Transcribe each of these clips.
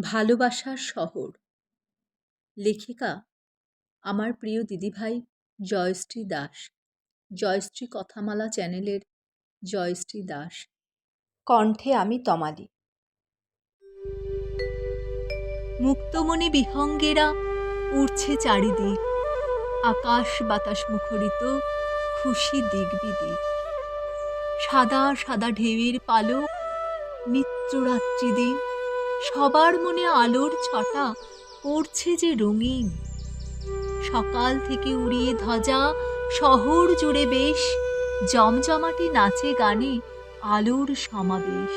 ভালোবাসার শহর। লেখিকা, আমার প্রিয় দিদিভাই জয়শ্রী দাস। জয়শ্রী কথামালা চ্যানেলের জয়শ্রী দাস। কণ্ঠে আমি তমালি। মুক্তমণি বিহঙ্গেরা উড়ছে চারিদিক। আকাশ বাতাস মুখরিত, খুশি দিক বিদিক সাদা সাদা ঢেউয়ের পালক নিত্যরাত্রি দিন। সবার মনে আলোর ছটা পড়ছে যে রঙিন। সকাল থেকে উড়িয়ে ধ্বজা, শহর জুড়ে বেশ, জমজমাটি নাচে গানে আলোর সমাবেশ।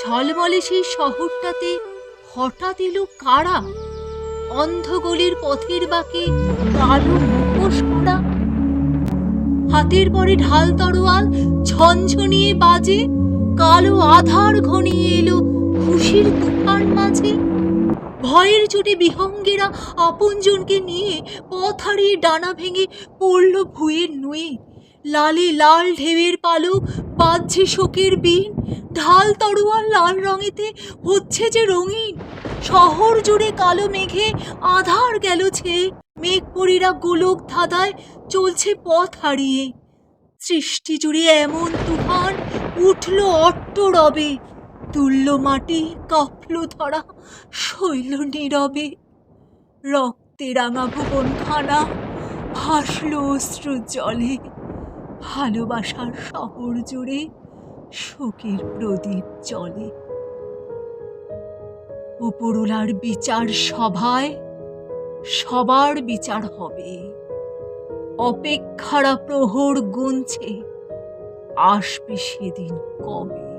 ঝলমলে সেই শহরটাতে হঠাৎ এলো কারা? অন্ধগলির পথের বাঁকে কালো মুখোশ মোড়া হাতের পরে ঢাল তরোয়াল, ঝনঝনিয়ে বাজে কালো আধার ঘনিয়ে এলো খুশির তুফান মাঝে। ভয়ের চোটে বিহঙ্গেরা আপনজনকে নিয়ে পথ হারিয়ে ডানা ভেঙে পড়ল ভুঁয়ের নুয়ে। লালে লাল ঢেউয়ের পালক বাজছে শোকের বিন। ঢাল তরোয়াল লাল রঙেতে হচ্ছে যে রঙিন। শহর জুড়ে কালো মেঘে আধার গেল ছেয়ে। মেঘপরীরা গোলক ধাঁধায় চলছে পথ হারিয়ে। সৃষ্টি জুড়ে এমন তুফান উঠল অট্ট রবে তুলল মাটি কাঁপল ধরা শৈল নীরবে। রক্তে রাঙা ভুবনখানা ভাসল অশ্রু জলে, ভালোবাসার শহর জুড়ে শোকের প্রদীপ জলে উপরুলার বিচার সভায় সবার বিচার হবে। অপেক্ষারা প্রহর গুনছে। আসবে সেদিন কবে?